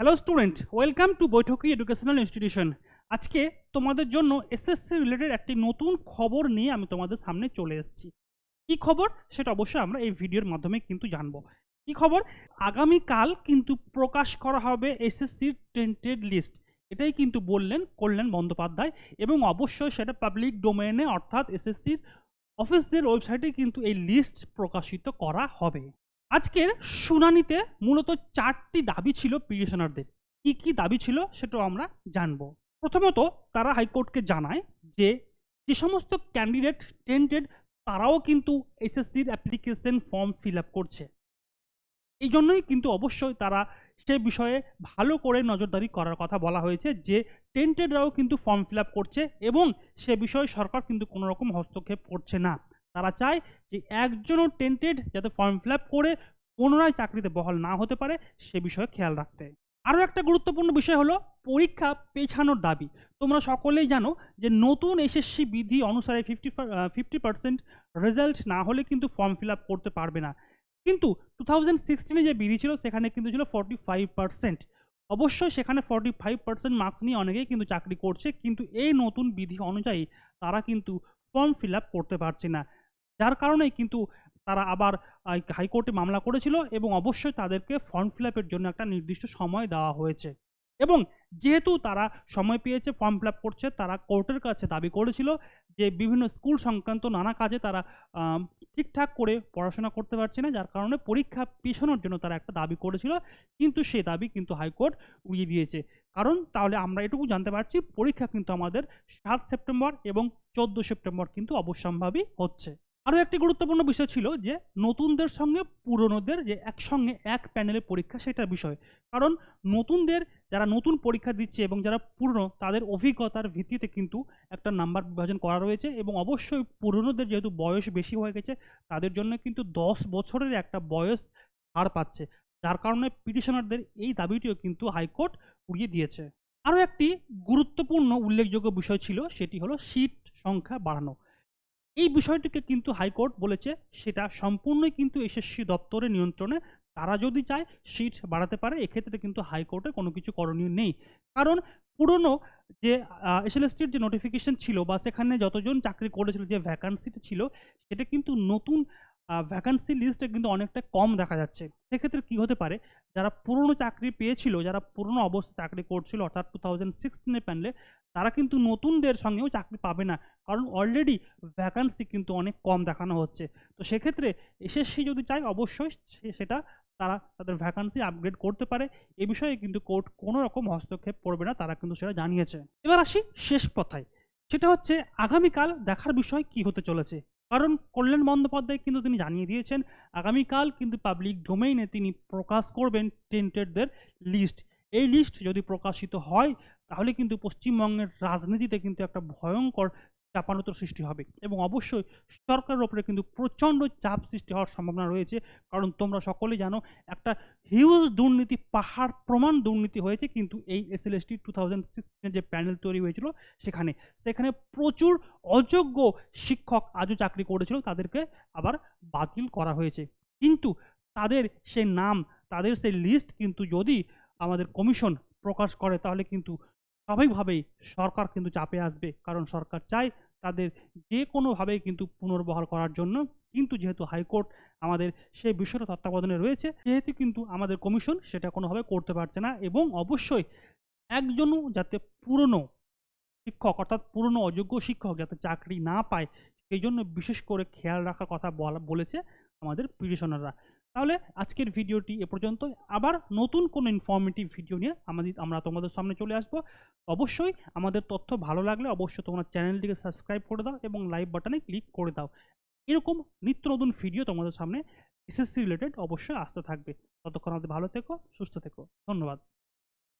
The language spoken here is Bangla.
Hello student welcome to Boithoki educational institution আজকে তোমাদের জন্য এসএসসি রিলেটেড একটি নতুন খবর নিয়ে আমি তোমাদের সামনে চলে এসেছি। কি খবর? সেটা অবশ্যই আমরা এই ভিডিওর মাধ্যমে কিন্তু জানব। কি খবর? আগামীকাল কিন্তু প্রকাশ করা হবে এসএসসির টেন্টেড লিস্ট এটাই কিন্তু বললেন কল্যাণ বন্দ্যোপাধ্যায় এবং অবশ্যই সেটা পাবলিক ডোমেনে অর্থাৎ এসএসসির অফিসদের ওয়েবসাইটে কিন্তু এই লিস্ট প্রকাশিত করা হবে। আজকের শুনানিতে মূলত চারটি দাবি ছিল পিটিশনারদের। কি কি দাবি ছিল সেটাও আমরা জানব। প্রথমত, তারা হাইকোর্টকে জানায় যে যে সমস্ত ক্যান্ডিডেট টেন্টেড, তারাও কিন্তু এসএসসির অ্যাপ্লিকেশন ফর্ম ফিল আপ করছে। এই জন্যই কিন্তু অবশ্যই তারা সে বিষয়ে ভালো করে নজরদারি করার কথা বলা হয়েছে যে টেন্টেডরাও কিন্তু ফর্ম ফিল আপ করছে এবং সে বিষয়ে সরকার কিন্তু কোনো রকম হস্তক্ষেপ করছে না। তারা চায় যে একজনও টেন্টেড যাতে ফর্ম ফিল করে পুনরায় চাকরিতে বহাল না হতে পারে সে বিষয়ে খেয়াল রাখতে। আরও একটা গুরুত্বপূর্ণ বিষয় হলো পরীক্ষা পেছানোর দাবি। তোমরা সকলেই জানো যে নতুন এসএসসি বিধি অনুসারে ফিফটি ফিফটি পার্সেন্ট রেজাল্ট না হলে কিন্তু ফর্ম ফিল করতে পারবে না। কিন্তু টু থাউজেন্ড সিক্সটিনে যে বিধি ছিল সেখানে কিন্তু ছিল ফর্টি ফাইভ পার্সেন্ট অবশ্যই সেখানে ফর্টি ফাইভ পার্সেন্ট মার্কস নিয়ে অনেকেই কিন্তু চাকরি করছে, কিন্তু এই নতুন বিধি অনুযায়ী তারা কিন্তু ফর্ম ফিল করতে পারছে না। যার কারণেই কিন্তু তারা আবার হাইকোর্টে মামলা করেছিল এবং অবশ্যই তাদেরকে ফর্ম ফিল জন্য একটা নির্দিষ্ট সময় দেওয়া হয়েছে। এবং যেহেতু তারা সময় পেয়েছে ফর্ম ফিল করছে, তারা কোর্টের কাছে দাবি করেছিল যে বিভিন্ন স্কুল সংক্রান্ত নানা কাজে তারা ঠিকঠাক করে পড়াশোনা করতে পারছে না, যার কারণে পরীক্ষা পিছানোর জন্য তারা একটা দাবি করেছিল। কিন্তু সেই দাবি কিন্তু হাইকোর্ট উড়িয়ে দিয়েছে। কারণ তাহলে আমরা এটুকু জানতে পারছি, পরীক্ষা কিন্তু আমাদের সাত সেপ্টেম্বর এবং চোদ্দ সেপ্টেম্বর কিন্তু অবশ্যম্ভাবী হচ্ছে। আরও একটি গুরুত্বপূর্ণ বিষয় ছিল যে, নতুনদের সঙ্গে পুরনোদের যে একসঙ্গে এক প্যানেলে পরীক্ষা সেটার বিষয়। কারণ নতুনদের যারা নতুন পরীক্ষা দিচ্ছে এবং যারা পুরনো, তাদের অভিজ্ঞতার ভিত্তিতে কিন্তু একটা নাম্বার বিভাজন করা রয়েছে এবং অবশ্যই পুরনোদের যেহেতু বয়স বেশি হয়ে গেছে, তাদের জন্য কিন্তু দশ বছরের একটা বয়স ছাড় পাচ্ছে। যার কারণে পিটিশনারদের এই দাবিটিও কিন্তু হাইকোর্ট উড়িয়ে দিয়েছে। আরও একটি গুরুত্বপূর্ণ উল্লেখযোগ্য বিষয় ছিল, সেটি হলো সিট সংখ্যা বাড়ানো। এই বিষয়টিকে কিন্তু হাইকোর্ট বলেছে, সেটা সম্পূর্ণই কিন্তু এসএসসি দপ্তরের নিয়ন্ত্রণে। তারা যদি চায়, সিট বাড়াতে পারে, এক্ষেত্রে কিন্তু হাইকোর্টে কোনো কিছু করণীয় নেই। কারণ পুরনো যে এসএলএসটির যে নোটিফিকেশন ছিল বা সেখানে যতজন চাকরি করেছিল, যে ভ্যাকান্সিটা ছিল, সেটা কিন্তু নতুন ভ্যাকান্সি লিস্টে কিন্তু অনেকটা কম দেখা যাচ্ছে। সেক্ষেত্রে কী হতে পারে, যারা পুরনো চাকরি পেয়েছিল, যারা পুরনো অবস্থায় চাকরি করছিল, অর্থাৎ টু থাউজেন্ড সিক্সটিনের প্যানেলে তারা কিন্তু নতুনদের সঙ্গেও চাকরি পাবে না। কারণ অলরেডি ভ্যাকান্সি কিন্তু অনেক কম দেখানো হচ্ছে। তো সেক্ষেত্রে এসএসসি যদি চায়, অবশ্যই সেটা তারা তাদের ভ্যাকান্সি আপগ্রেড করতে পারে। এ বিষয়ে কিন্তু কোর্ট কোনো রকম হস্তক্ষেপ করবে না, তারা কিন্তু সেটা জানিয়েছে। এবার আসি শেষ কথায় সেটা হচ্ছে, আগামীকাল দেখার বিষয় কি হতে চলেছে? কারণ কল্যাণ বন্দ্যোপাধ্যায় কিন্তু তিনি জানিয়ে দিয়েছেন, আগামীকাল কিন্তু পাবলিক ডোমেইনে তিনি প্রকাশ করবেন টেন্টেডদের লিস্ট এই লিস্ট যদি প্রকাশিত হয়, তাহলে কিন্তু পশ্চিমবঙ্গের রাজনীতিতে কিন্তু একটা ভয়ঙ্কর চাপানোতর সৃষ্টি হবে। এবং অবশ্যই সরকারের ওপরে কিন্তু প্রচণ্ড চাপ সৃষ্টি হওয়ার সম্ভাবনা রয়েছে। কারণ তোমরা সকলেই জানো, একটা হিউজ দুর্নীতি, পাহাড় প্রমাণ দুর্নীতি হয়েছে কিন্তু এই এসএলএসটি টু থাউজেন্ড যে প্যানেল তৈরি হয়েছিল সেখানে। সেখানে প্রচুর অযোগ্য শিক্ষক আজও চাকরি করেছিল, তাদেরকে আবার বাতিল করা হয়েছে। কিন্তু তাদের সেই নাম, তাদের সেই লিস্ট কিন্তু যদি আমাদের কমিশন প্রকাশ করে, তাহলে কিন্তু স্বাভাবিকভাবেই সরকার কিন্তু চাপে আসবে। কারণ সরকার চায় তাদের যে কোনোভাবেই কিন্তু পুনর্বহাল করার জন্য। কিন্তু যেহেতু হাইকোর্ট আমাদের সেই বিষয়টা তত্ত্বাবধানে রয়েছে যেহেতু কিন্তু আমাদের কমিশন সেটা কোনোভাবে করতে পারছে না এবং অবশ্যই একজনও যাতে পুরনো শিক্ষক অর্থাৎ পুরনো অযোগ্য শিক্ষক যাতে চাকরি না পায়, সেই জন্য বিশেষ করে খেয়াল রাখার কথা বলা, বলেছে আমাদের পিটিশনাররা। তাহলে আজকের ভিডিওটি এ পর্যন্ত আবার নতুন কোনো ইনফর্মেটিভ ভিডিও নিয়ে আমাদের, আমরা তোমাদের সামনে চলে আসব। অবশ্যই আমাদের তথ্য ভালো লাগলে অবশ্যই তোমরা চ্যানেলটিকে সাবস্ক্রাইব করে দাও এবং লাইভ বাটনে ক্লিক করে দাও। এরকম নিত্য নতুন ভিডিও তোমাদের সামনে এসএসসি রিলেটেড অবশ্যই আসতে থাকবে। ততক্ষণ আমাদের ভালো থেকো, সুস্থ থেকো। ধন্যবাদ।